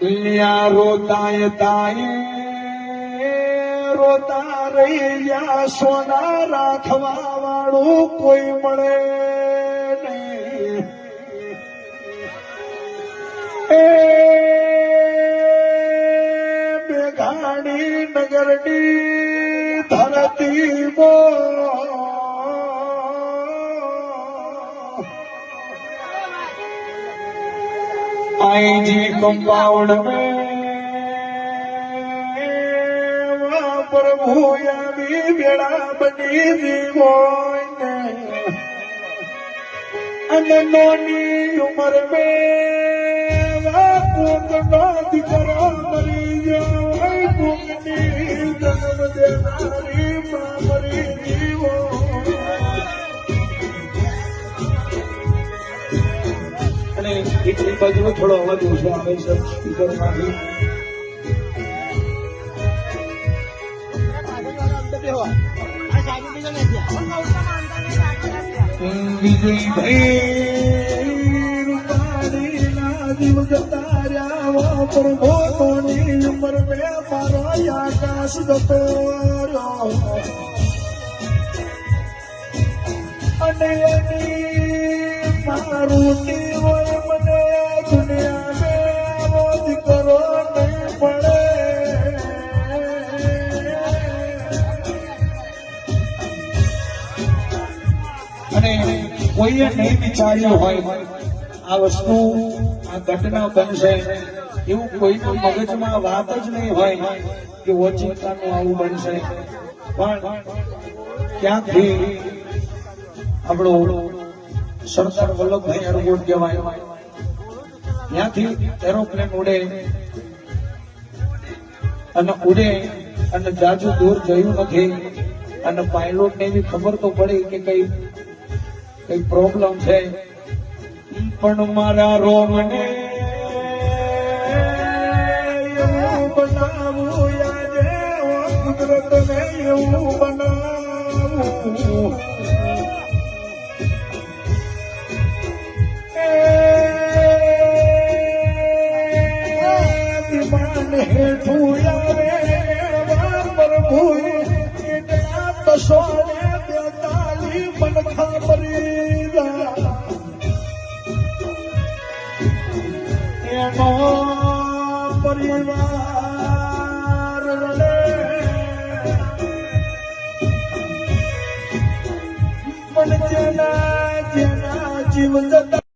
લ્યા રોતાય તાય રોતા રહ્યા સોના રાખવા વાળું કોઈ મળે મેઘાણી નગરની ધરતી મો आई जी कंपाउंड में वहाँ प्रभु यामी बेड़ा बनी जीवो अननोनी उम्र में वहाँ पूतना दिखरा मरी जाए पूतनी जन्म એટલી બાજુ થોડો અવાજ ઓછો આવે છે, સ્પીકરમાંથી. વિજયભાઈ રૂપાણીના જતા રહ્યા પણ મોટોની ઉંમર મેં મારો અને મારું અને કોઈએ નહીં વિચાર્યું હોય, આ વસ્તુ, આ ઘટના બનશે, એવું કોઈના મગજમાં વાત જ નહીં હોય કે ઓચિંતાનું આવું બનશે. પણ ક્યાંકથી આપણો સરદાર વલ્લભભાઈ એરપોર્ટ કહેવાય? ત્યાંથી એરોપ્લેન ઉડે અને ઉડે અને જાજુ દૂર જયું નથી. અને પાયલોટને એવી ખબર તો પડી કે કઈ કઈ પ્રોબ્લેમ છે? પણ મારા રોમને. એવું બનાવું એવું બનાવું. પણ જેના જેના જીવ જતા